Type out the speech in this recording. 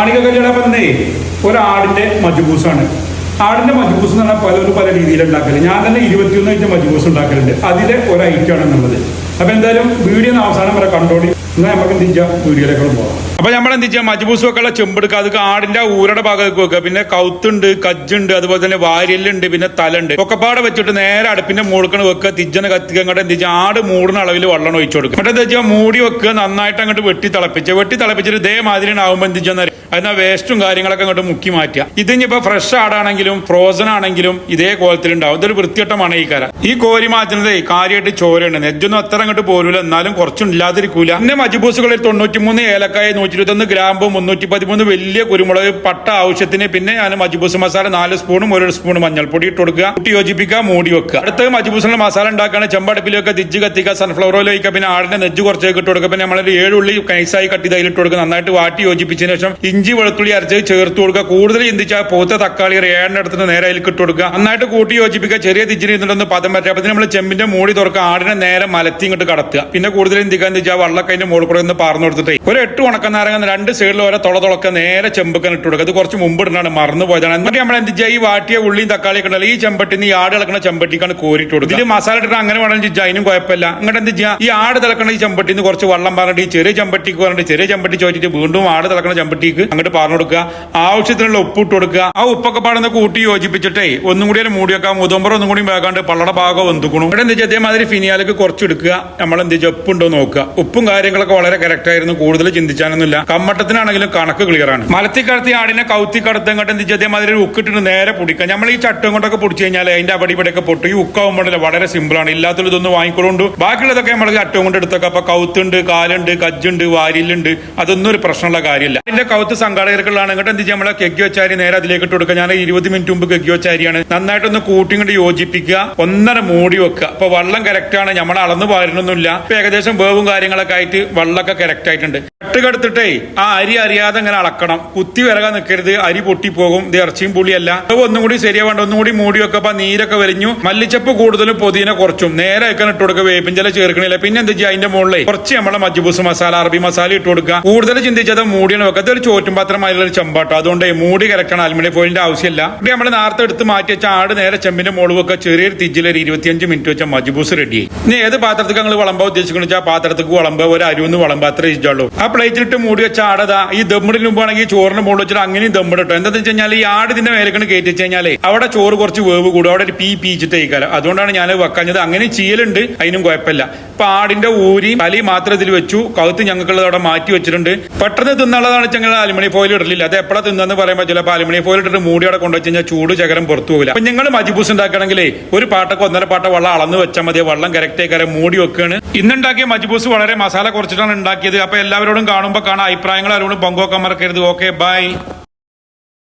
കാണിക കല്യാണം വന്നേ ഒരാടിന്റെ മജുബൂസാണ്. ആടിന്റെ മജുബൂസ് എന്ന് പറഞ്ഞാൽ പലരും പല രീതിയിൽ ഉണ്ടാക്കൽ. ഞാൻ തന്നെ ഇരുപത്തിയൊന്ന് ഇതിന്റെ മജുബൂസ് ഉണ്ടാക്കലുണ്ട്. അതിലെ ഒരു ഐറ്റം ആണ് എന്നുള്ളത്. അപ്പൊ എന്തായാലും വീഡിയോ അവസാനം വരെ കണ്ടോളി. എന്നാൽ നമുക്ക് എന്ത് ചെയ്യാം? വീഡിയോയിലേക്ക് പോകാം അപ്പൊ നമ്മൾ എന്ത് ചെയ്യാം? മജുബൂസ് വെക്കാനുള്ള ചെമ്പെടുക്കുക അത് ആടിന്റെ ഊരയുടെ ഭാഗത്ത് വെക്കുക. പിന്നെ കൗത്തുണ്ട് കജ്ജുണ്ട് അതുപോലെ തന്നെ വാര്യലുണ്ട് പിന്നെ തലുണ്ട്. ഒക്കെപ്പാടെ വെച്ചിട്ട് നേരെ അടുപ്പിന്റെ മൂടുക്കണ് വെക്കുക. തിജ്ജന കത്തിക്കുക. എന്ത് ചെയ്യാം? ആട് മൂടുന്ന അളവിൽ വെള്ളം ഒഴിച്ചു കൊടുക്കുക. എന്താ വെച്ചാൽ മൂടി വെക്കുക. നന്നായിട്ട് അങ്ങോട്ട് വെട്ടി തിളപ്പിച്ച്. വെട്ടി തിളപ്പിച്ചിട്ട് ഇതേമാതിരി ആകുമ്പോൾ എന്ത് ചെയ്യുന്ന അതിനാ വേസ്റ്റും കാര്യങ്ങളൊക്കെ അങ്ങോട്ട് മുക്കി മാറ്റുക. ഇതിനിപ്പോ ഫ്രഷ് ആടാണെങ്കിലും ഫ്രോസൺ ആണെങ്കിലും ഇതേ കോലത്തിലുണ്ടാവും ഇതൊരു വൃത്തിയട്ട മണയിക്കാര ഈ കോരി മാറ്റുന്നത് കാര്യമായിട്ട് ചോരയുണ്ട്. നെജ്ജൊന്നും അത്ര അങ്ങോട്ട് പോരൂല. എന്നാലും കുറച്ചുണ്ടാതിരിക്കൂല. പിന്നെ തൊണ്ണൂറ്റി തൊണ്ണൂറ്റിമൂന്ന് ഏലക്കായ നൂറ്റി ഇരുപത്തൊന്ന് ഗ്രാമ്പ് മുന്നൂറ്റി പതിമൂന്ന് വലിയ കുരുമുളക് പട്ട ആവശ്യത്തിന് പിന്നെ ഞാൻ മജ്ബൂസ് മസാല നാല് സ്പൂണും ഒരു സ്പൂൺ മഞ്ഞൾപ്പൊടി ഇട്ട് കൊടുക്കുക. കൂട്ടി യോജിപ്പിക്കുക മൂടി വെക്കുക. അടുത്ത മജുബൂസിന്റെ മസാല ഉണ്ടാക്കുകയാണ്. ചെമ്പടുപ്പിലൊക്കെ തിജ്ജ് കത്തിക്കുക സൺഫ്ലവർ ഓയിൽ ഒഴിക്കുക. പിന്നെ ആടിന്റെ നെജ്ജ് കുറച്ചേക്ക് ഇട്ട് കൊടുക്കുക. പിന്നെ നമ്മളൊരു ഏഴുള്ളി കൈസായി കട്ടി അതിലിട്ട് കൊടുക്കുക. നന്നായിട്ട് വാട്ടി യോജിപ്പിച്ചതിന് ശേഷം ഇഞ്ചി വെളുത്തുള്ളി അരച്ച് ചേർത്ത് കൊടുക്കുക. കൂടുതൽ ചിന്തിച്ചാൽ പോത്ത തക്കാളി ഏഴിന്റെ അടുത്ത് നേരെ അതിൽ ഇട്ട് കൊടുക്കുക. നന്നായിട്ട് കൂട്ടി യോജിപ്പിക്കുക. ചെറിയ തിച്ചിരി ഇരുന്നിട്ടൊന്ന് പദം പറ്റുക അപ്പൊ നമ്മൾ ചെമ്പിന്റെ മൂടി തുറക്കുക. ആടിനെ നേരെ മലത്തി ഇങ്ങോട്ട് കടത്തുക. പിന്നെ കൂടുതൽ ചിന്തിക്കാന്ന് വെച്ചാൽ വള്ളക്കൈന്റെ മുകളിൽ കൂടെ ഒന്ന് പാർന്നു കൊടുത്തിട്ട്. ഒരു എട്ട് ഉണക്കനാരങ്ങ രണ്ട് സൈഡിൽ ഓരോ തുള തുളക്ക നേരെ ചെമ്പക്കാൻ ഇട്ട് കൊടുക്കുക. അത് കുറച്ച് മുമ്പ് ഇടുന്നതാണ്. മറന്നു പോയതാണ്. എന്നിട്ട് നമ്മൾ എന്ത് ഈ വാട്ടിയ ഉള്ളിയും തക്കാളിയൊക്കെ ഉണ്ടല്ലോ. ഈ ചെമ്പട്ടിന്ന് ഈ ആട് ഇളക്കുന്ന ചെമ്പട്ടിക്കാണ് കോരിട്ട് കൊടുക്കുക. ഇതിൽ മസാല ഇട്ടിട്ട് അങ്ങനെ വേണം ചിച്ചാ അതിനും കുഴപ്പമില്ല. അങ്ങോട്ട് എന്ത് ചെയ്യുക? ഈ ആട് തിളക്കണ ഈ ചെമ്പട്ടിന്ന് കുറച്ച് വെള്ളം പറഞ്ഞിട്ട് ഈ ചെറിയ ചെമ്പട്ടിക്ക് പറഞ്ഞിട്ട് ചെറിയ ചെമ്പട്ടി ചോദിച്ചിട്ട് വീണ്ടും ആട് തിളക്കണ ചെമ്പട്ടിക്ക് അങ്ങോട്ട് പറഞ്ഞു കൊടുക്കുക. ആവശ്യത്തിനുള്ള ഉപ്പ് ഇട്ട് കൊടുക്കുക. ആ ഉപ്പൊക്കെ പാടുന്ന കൂട്ടി യോജിപ്പിച്ചിട്ടേ ഒന്നും കൂടി അതിൽ മൂടി വെക്കാം മുതമ്പറ ഒന്നും കൂടി വേകാണ്ട് പള്ളട ഭാഗം വെന്തുക്കണു ഇവിടെ എന്താ വെച്ചാൽ അതേമാതിരി ഫിനിയാലേക്ക് കുറച്ച് എടുക്കുക. നമ്മൾ എന്ത് ചെയ്യുക ഉപ്പുണ്ടോ നോക്കുക. ഉപ്പും കാര്യങ്ങളൊക്കെ വളരെ കറക്റ്റ് ആയിരുന്നു. കൂടുതൽ ചിന്തിച്ചാനൊന്നുമില്ല. കമ്മട്ടത്തിനാണെങ്കിലും കണക്ക് ക്ലിയർ ആണ്. മലത്തി കടത്തി ആടിനെ കൗത്തി കടത്തി അങ്ങോട്ട് എന്ത് ചെയ്യുക ഒരു ഉക്കിട്ടിട്ട് നേരെ പൊടിക്കുക. നമ്മൾ ഈ ചട്ടം കൊണ്ടൊക്കെ പൊടിച്ചു കഴിഞ്ഞാൽ അതിന്റെ അപടി ഇവിടെയൊക്കെ പൊട്ടി. ഈ ഉക്കാവുമ്പോഴല്ലേ വളരെ സിമ്പിൾ ആണ്. ഇല്ലാത്തത് ഇതൊന്നും വാങ്ങിക്കൊണ്ടുണ്ട് ബാക്കിയുള്ളതൊക്കെ നമ്മൾ ചട്ടം കൊണ്ട് എടുത്തൊക്കെ. അപ്പൊ കൗത്തുണ്ട് കാലുണ്ട് കജ്ജുണ്ട് വാരിലുണ്ട് അതൊന്നും ഒരു പ്രശ്നമുള്ള കാര്യമില്ല. അതിന്റെ കൗത്ത് സംഘാടകർക്കുള്ളതാണ് അങ്ങോട്ട് എന്ത് നമ്മളെ കെഗ്യോച്ചാരി നേരെ അതിലേക്ക് ഇട്ട് കൊടുക്കുക. ഞാൻ ഇരുപത് മിനിറ്റ് മുമ്പ് കെഗ്യോച്ചാരിയാണ് നന്നായിട്ടൊന്ന് കൂട്ടി കൊണ്ട് യോജിപ്പിക്കുക. ഒന്നര മൂടി വെക്കുക. അപ്പൊ വെള്ളം കറക്റ്റ് ആണ്. നമ്മൾ അളന്ന് പാരുന്നൊന്നുമില്ല ഇപ്പൊ ഏകദേശം വേവും കാര്യങ്ങളൊക്കെ ആയിട്ട് വെള്ളമൊക്കെ കറക്റ്റ് ആയിട്ടുണ്ട്. കെട്ടുകെടുത്തിട്ടേ ആ അരി അറിയാതെ ഇങ്ങനെ അളക്കണം. കുത്തി വിറകാൻ നിൽക്കരുത് അരി പൊട്ടിപ്പോകും. ഇത് ഇറച്ചിയും പുളിയല്ല. അപ്പൊ ഒന്നും കൂടി ശരിയാവേണ്ട ഒന്നും കൂടി മൂടി വെക്കുക. അപ്പൊ നീരൊക്കെ വലിഞ്ഞു മല്ലിച്ചപ്പ് കൂടുതലും പൊതിനെ കുറച്ചും. നേരെ ഒക്കെ ഇട്ട് കൊടുക്കുക. വേപ്പിൻ ചില ചേർക്കണില്ല. പിന്നെ എന്താ ചെയ്യുക? അതിന്റെ മുകളിൽ കുറച്ച് നമ്മളെ മജ്ബൂസ് മസാല അറബി മസാല ഇട്ട് കൊടുക്കുക. കൂടുതൽ ചിന്തിച്ചത് മൂടിയാണ് വെക്കുക. ഒരു ചോറ്റും പാത്രം ഒരു ചെമ്പാട്ടോ. അതുകൊണ്ട് മൂടി കലക്കണം അലുമിനിയം ഫോയിലിന്റെ ആവശ്യമില്ല. ഇവിടെ നമ്മൾ നേരത്തെ എടുത്ത് മാറ്റി വെച്ച ആട് നേരെ ചെമ്പിന്റെ മുകളിൽ ചെറിയൊരു തിജിൽ ഒരു ഇരുപത്തിയഞ്ച് മിനിറ്റ് വെച്ച മജ്ബൂസ് റെഡിയായി ഇനി ഏത് പാത്രത്തിൽ നിങ്ങൾ വിളമ്പാ ഉദ്ദേശിക്കുന്നു വെച്ചാൽ പാത്രത്തിക്ക് വിളമ്പ ഒരു അരുന്ന് വിളമ്പ അത്ര ഇഷ്ടമുള്ളൂ. ആ പ്ലേറ്റിലിട്ട് മൂടി വെച്ച ആടതാ ഈ ദമ്മിടിന് മുമ്പാണെങ്കിൽ ചോറിന് മുകളിൽ വെച്ചിട്ട് അങ്ങനെയും ദമ്മിടട്ടോ എന്താണെന്ന് വെച്ച് കഴിഞ്ഞാൽ ഈ ആട് ഇതിന്റെ മേലേക്കാണ് കയറ്റി വെച്ച് കഴിഞ്ഞാൽ അവിടെ ചോറ് കുറച്ച് വേവ് കൂടും അവിടെ ഒരു പീ പീച്ചിട്ട് കഴിക്കാലോ. അതുകൊണ്ടാണ് ഞാൻ വെക്കാഞ്ഞത്. അങ്ങനെ ചീലുണ്ട് അതിനും കുഴപ്പമില്ല. ഇപ്പൊ ആടിന്റെ ഊരി തലി മാത്രം ഇതിൽ വെച്ചു കൗത്ത് ഞങ്ങൾക്കുള്ളത് അവിടെ മാറ്റി വെച്ചിട്ടുണ്ട്. പെട്ടെന്ന് തിന്നുള്ളതാണ് ഞങ്ങൾ അലുമിനിയം ഫോയിൽ ഇടലില്ല. അത് എപ്പോഴാ തിന്നെന്ന് പറയാൻ പറ്റില്ല അലുമിനിയം ഫോയിൽ ഇട്ടിട്ട് മൂടി അവിടെ കൊണ്ടുവച്ച് കഴിഞ്ഞാൽ ചൂട് ചകരം പുറത്തു പോകില്ല അപ്പൊ നിങ്ങൾ മജിബൂസ് ഉണ്ടാക്കണമെങ്കിലേ ഒരു പാട്ടൊക്കെ ഒന്നര പാട്ട വെള്ളം അളന്ന് വെച്ചാൽ മതി. വെള്ളം കറക്റ്റ് ആയി മൂടി വെക്കുകയാണ് ഇന്നുണ്ടാക്കിയ മജിബൂസ് വളരെ മസാല കുറച്ചിട്ടാണ് ഉണ്ടാക്കിയത്. അപ്പൊ എല്ലാവരോടും കാണുമ്പോൾ കാണാൻ അഭിപ്രായങ്ങൾ ആരോടും പങ്കുവെക്കാൻ മറക്കരുത് ഓക്കെ ബൈ